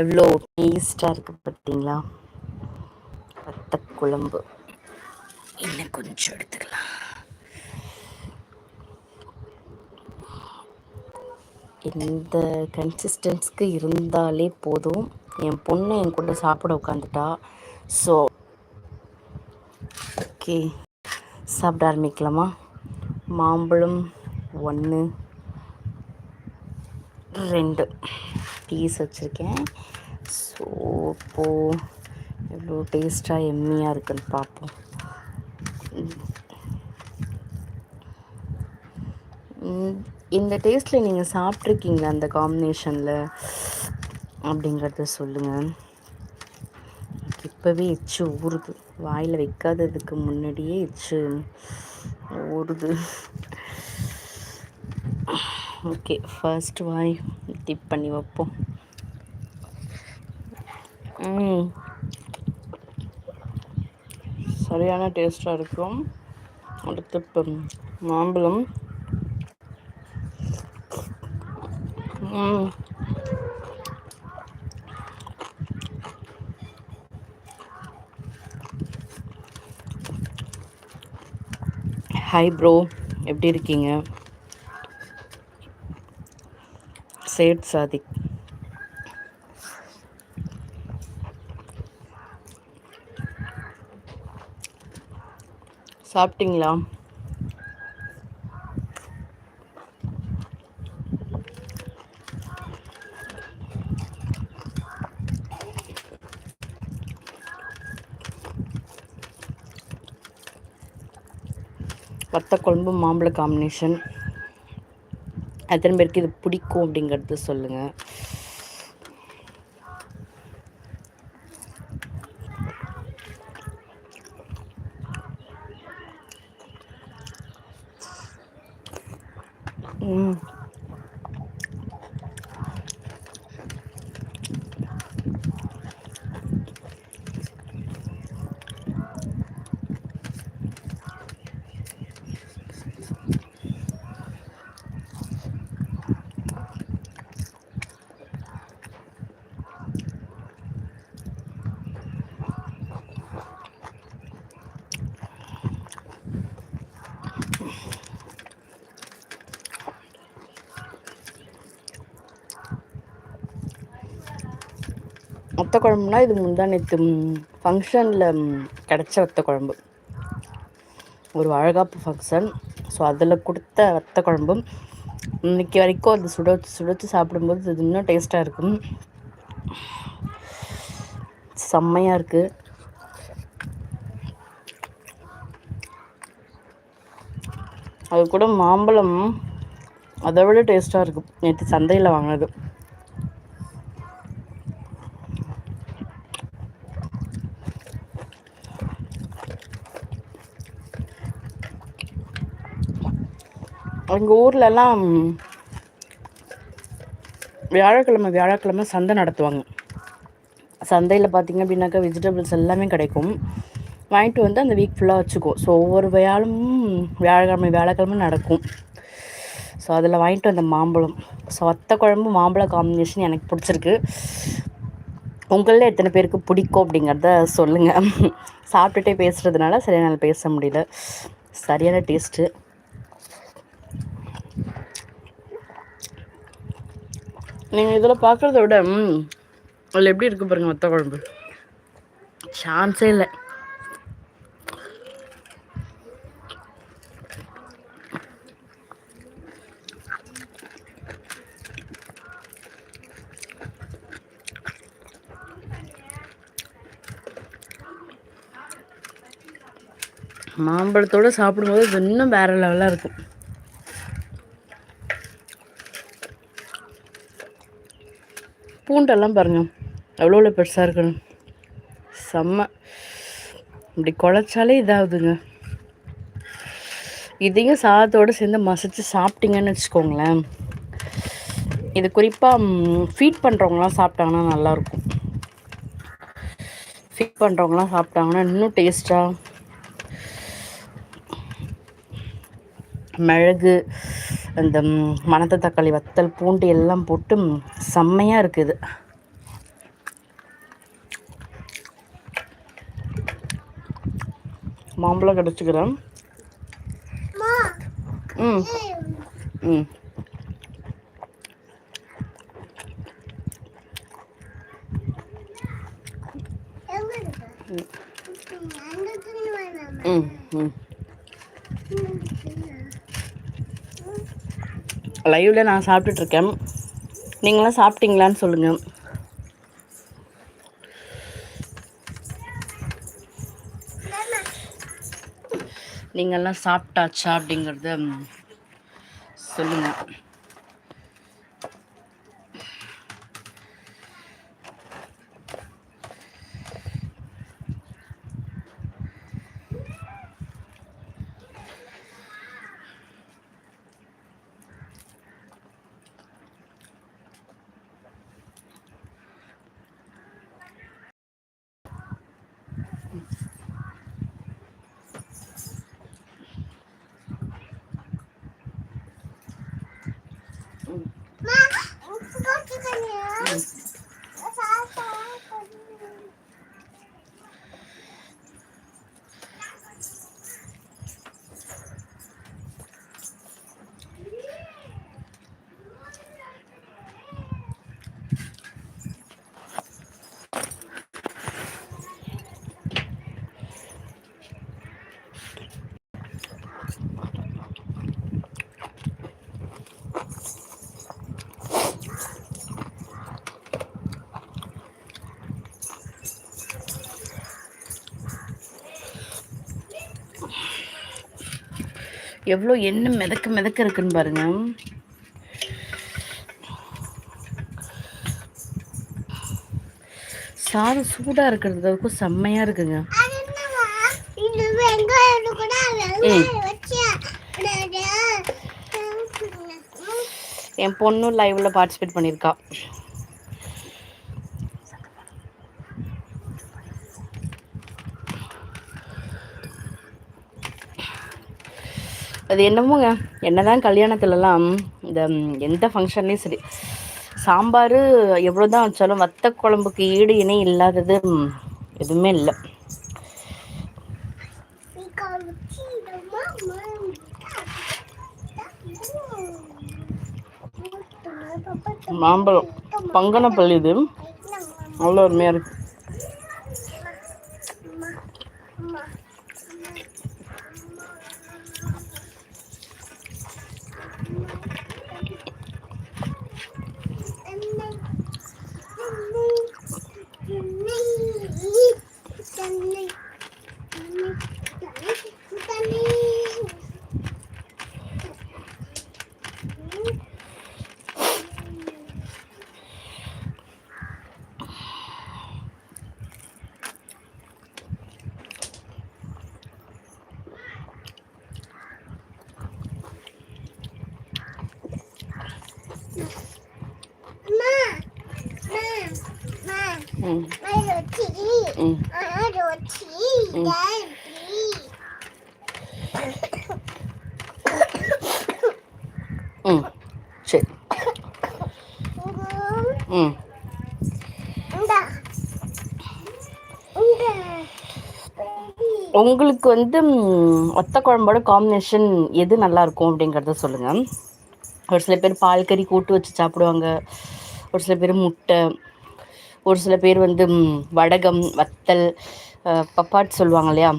எவ்வளோ டேஸ்டாக இருக்குது பார்த்தீங்களா வத்த குழம்பு. இன்னும் கொஞ்சம் எடுத்துக்கலாம். இந்த கன்சிஸ்டன்ஸ்க்கு இருந்தாலே போதும். என் பொண்ணு என் கூட சாப்பிட உட்காந்துட்டா ஸோ ஓகே சாப்பிட ஆரம்பிக்கலாமா? மாம்பழம் ஒன்று ரெண்டு. பீஸ் வச்சுருக்கேன். ஸோ இப்போது எவ்வளோ டேஸ்ட்டாக எம்மியாக இருக்குன்னு பார்ப்போம். இந்த டேஸ்ட்டில் நீங்கள் சாப்பிட்ருக்கீங்களா அந்த காம்பினேஷனில் அப்படிங்கிறத சொல்லுங்கள் இப்போவே எச்சு ஊறுது. வாயில் வைக்காததுக்கு முன்னாடியே எச்சு ஊறுது. ஓகே ஃபர்ஸ்ட் வாய் டிப் பண்ணி வைப்போம். சரியான டேஸ்ட்டாக இருக்கும். அடுத்து மாம்பழம். ஹாய் ப்ரோ எப்படி இருக்கீங்க? சேட் சாதிக் சாப்பிட்டீங்களா? வத்த குழம்பு மாம்பழ காம்பினேஷன் எத்தனை பேருக்கு இது பிடிக்கும் அப்படிங்கிறது சொல்லுங்கள் வத்த குழம்புனா இது முந்தா நேற்று ஃபங்க்ஷனில் கிடச்ச வத்த குழம்பு ஒரு அழகாப்பு ஃபங்க்ஷன் ஸோ அதில் கொடுத்த வத்த குழம்பும் இன்றைக்கி வரைக்கும் அது சுட வச்சு சுட வச்சு சாப்பிடும்போது அது இன்னும் டேஸ்ட்டாக இருக்கும். செம்மையாக இருக்குது அது கூட மாம்பழம் அதை விட டேஸ்ட்டாக இருக்கும். நேற்று சந்தையில் வாங்கினது. எங்கள் ஊர்லலாம் வியாழக்கிழமை வியாழக்கிழமை சந்தை நடத்துவாங்க. சந்தையில் பார்த்திங்க அப்படின்னாக்கா வெஜிடபிள்ஸ் எல்லாமே கிடைக்கும். வாங்கிட்டு வந்து அந்த வீக் ஃபுல்லாக வச்சுக்குவோம். ஸோ ஒவ்வொரு வியாழமும் வியாழக்கிழமை வியாழக்கிழமை நடக்கும். ஸோ அதில் வாங்கிட்டு வந்த மாம்பழம். ஸோ வத்த குழம்பு மாம்பழ காம்பினேஷன் எனக்கு பிடிச்சிருக்கு. உங்களில் எத்தனை பேருக்கு பிடிக்கும் அப்படிங்கிறத சொல்லுங்கள் சாப்பிட்டுட்டே பேசுகிறதுனால சரியாக பேச முடியல. சரியான டேஸ்ட்டு நீங்கள் இதில் பார்க்குறத விட அதில் எப்படி இருக்குது பாருங்கள் மொத்த குழம்பு. சான்ஸே இல்லை. மாம்பழத்தோடு சாப்பிடும்போது இன்னும் வேறு லெவலாக இருக்கும். பூண்டெல்லாம் பாருங்கள் எவ்வளோ எவ்வளோ பெருசாக இருக்கணும் செம்ம. இப்படி குழச்சாலே இதாகுதுங்க. இதையும் சாதத்தோடு சேர்ந்து மசித்து சாப்பிட்டீங்கன்னு வச்சுக்கோங்களேன். இது குறிப்பாக ஃபீட் பண்ணுறவங்களாம் சாப்பிட்டாங்கன்னா நல்லாயிருக்கும். ஃபீட் பண்ணுறவங்களாம் சாப்பிட்டாங்கன்னா இன்னும் டேஸ்ட்டாக மிளகு அந்த மணத்த தக்காளி வத்தல் பூண்டு எல்லாம் போட்டு செம்மையாக இருக்குது. மாம்பழம் கிடச்சிக்கிறேன். ம். ம். ம். ம். லைவில் நான் சாப்பிட்டுட்ருக்கேன். நீங்களாம் சாப்பிட்டீங்களான்னு சொல்லுங்கள் நீங்கள்லாம் சாப்பிட்டாச்சா அப்படிங்கிறத சொல்லுங்கள் எவ்வளோ எண்ணெய் மிதக்க மிதக்க இருக்குன்னு பாருங்க. சாதம் சூடாக இருக்கிறதுக்கும் செம்மையாக இருக்குங்க. என் பொண்ணும் லைவ்ல பார்ட்டிசிபேட் பண்ணியிருக்கா அது என்னமோங்க? என்னதான் கல்யாணத்துலலாம் இந்த எந்த ஃபங்க்ஷன்லேயும் சரி சாம்பார் எவ்வளோ தான் வச்சாலும் வத்த குழம்புக்கு ஈடு இணை இல்லாதது எதுவுமே இல்லை. மாம்பழம் பங்கனப்பள்ளி இது. அவ்வளோ அருமையாக இருக்குது ம். உங்களுக்கு வந்து ஒத்த குழம்போட காம்பினேஷன் எது நல்லாயிருக்கும் அப்படிங்கிறத சொல்லுங்கள் ஒரு சில பேர் பால் கறி கூட்டு வச்சு சாப்பிடுவாங்க. ஒரு சில பேர் முட்டை. ஒரு சில பேர் வந்து வடகம் வத்தல் பப்பாட் சொல்லுவாங்க இல்லையா?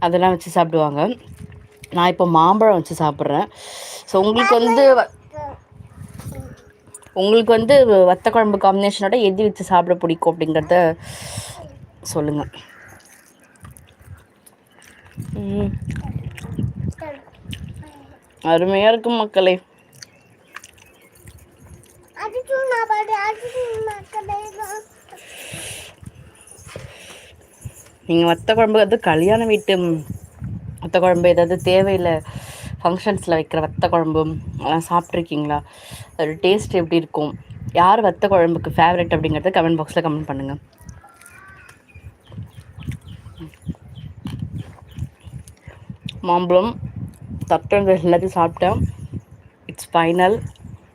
அதெல்லாம் வச்சு சாப்பிடுவாங்க. நான் இப்போ மாம்பழம் வச்சு சாப்பிட்றேன். ஸோ உங்களுக்கு வந்து உங்களுக்கு வந்து வத்த குழம்பு காம்பினேஷனோட எது வச்சு சாப்பிட பிடிக்கும் அப்படிங்கிறத சொல்லுங்கள் அருமையாக இருக்கும் மக்களே. நீங்கள் வத்த குழம்பு வந்து கல்யாண வீட்டு வத்த குழம்பு ஏதாவது தேவையில்லை ஃபங்க்ஷன்ஸில் வைக்கிற வத்த குழம்பு அதெல்லாம் சாப்பிட்ருக்கீங்களா அதோட டேஸ்ட் எப்படி இருக்கும்? யார் வத்த குழம்புக்கு ஃபேவரட் அப்படிங்கிறத கமெண்ட் பாக்ஸில் கமெண்ட் பண்ணுங்கள் மாம்பழம் தட்டம் எல்லாத்தையும் சாப்பிட்டேன் இட்ஸ் ஃபைனல்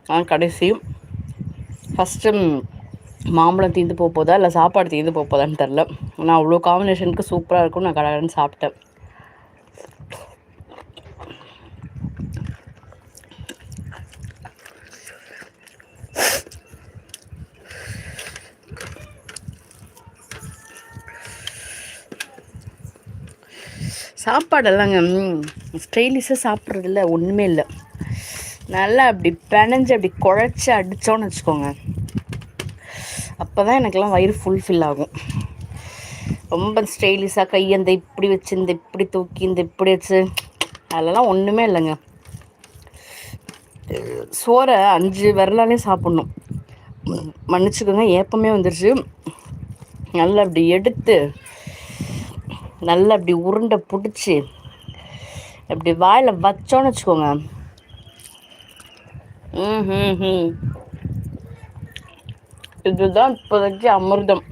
நான் கடைசி. ஃபஸ்ட்டு மாம்பழம் தீர்ந்து போக போதா? இல்லை சாப்பாடு தீர்ந்து போக போதான்னு தெரில நான் அவ்வளோ காம்பினேஷனுக்கு சூப்பராக இருக்கும் நான் கடகடன்னு சாப்பிட்டேன். சாப்பாடெல்லாங்க ஸ்டைலிஷாக சாப்பிட்றதில்ல ஒன்றுமே இல்லை. நல்லா அப்படி பிணைஞ்சு அப்படி குழச்சி அடித்தோன்னு வச்சுக்கோங்க. அப்போ தான் எனக்கெல்லாம் வயிறு ஃபுல்ஃபில் ஆகும். ரொம்ப ஸ்டைலிஷாக கையந்த இப்படி வச்சு இந்த இப்படி தூக்கி இந்த இப்படி வச்சு. அதெல்லாம் ஒன்றுமே இல்லைங்க. சோறை அஞ்சு விரலாலையும் சாப்பிட்ணும். மன்னிச்சுக்கோங்க ஏப்பமே வந்துருச்சு. நல்லா அப்படி எடுத்து நல்லா அப்படி உருண்டை பிடிச்சி அப்படி வாயில் வச்சோன்னு வச்சுக்கோங்க. ம் ம் இதுதான் இப்போதைக்கு அமிர்தம்.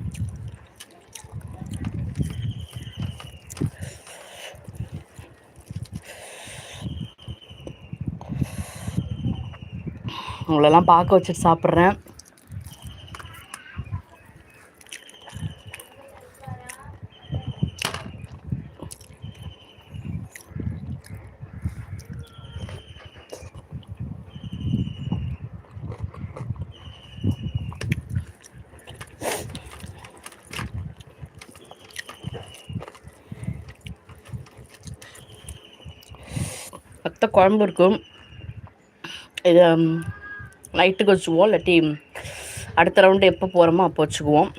உங்களெல்லாம் பார்க்க வச்சுட்டு சாப்பிட்றேன். மற்ற குழம்பு இருக்கும். இதை நைட்டுக்கு வச்சுக்குவோம். இல்லாட்டி அடுத்த ரவுண்டு எப்போ போகிறோமோ அப்போ வச்சுக்குவோம்.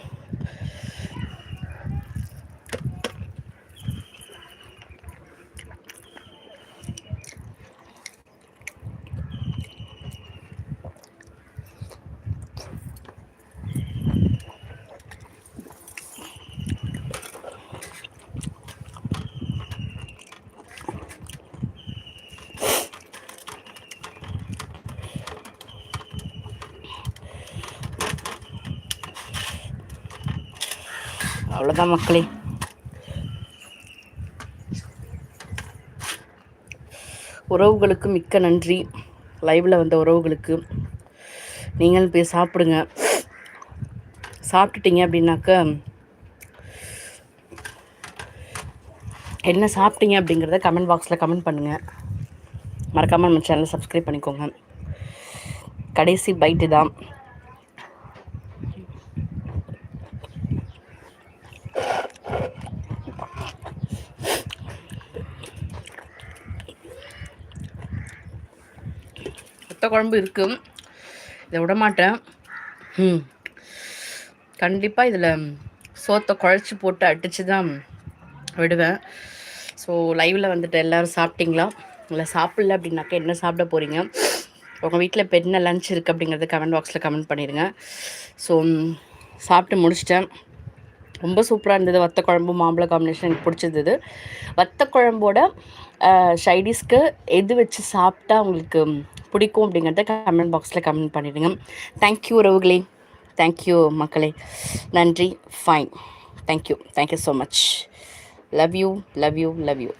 அவ்வளோதான் மக்களே. உறவுகளுக்கு மிக்க நன்றி. லைவில் வந்த உறவுகளுக்கு. நீங்களும் போய் சாப்பிடுங்க. சாப்பிட்டுட்டீங்க அப்படின்னாக்க என்ன சாப்பிட்டீங்க அப்படிங்கிறத கமெண்ட் பாக்ஸில் கமெண்ட் பண்ணுங்கள் மறக்காமல் நம்ம சேனலை சப்ஸ்கிரைப் பண்ணிக்கோங்க. கடைசி பைட்டு தான். சுத்த குழம்பு இருக்குது இதை விட மாட்டேன் ம். கண்டிப்பாக இதில் சோத்தை குழச்சி போட்டு அடித்து தான் விடுவேன் ஸோ லைவில் வந்துட்டு எல்லோரும் சாப்பிட்டீங்களா? இல்லை சாப்பிட்ல அப்படின்னாக்கா என்ன சாப்பிட போகிறீங்க உங்கள் வீட்டில் இப்போ என்ன லஞ்ச் இருக்குது அப்படிங்கிறத கமெண்ட் பாக்ஸில் கமெண்ட் பண்ணிடுங்க. ஸோ சாப்பிட்டு முடிச்சிட்டேன். ரொம்ப சூப்பராக இருந்தது. வத்த குழம்பு மாம்பழ காம்பினேஷன் எனக்கு பிடிச்சிருந்தது. வத்த குழம்போட ஷைடிஸ்க்கு எது வச்சு சாப்பிட்டா உங்களுக்கு பிடிக்கும் அப்படிங்கிறத கமெண்ட் பாக்ஸில் கமெண்ட் பண்ணிவிடுங்க தேங்க்யூ உறவுகளே. தேங்க்யூ மக்களே. நன்றி. Fine thank you thank you so much love you love you love you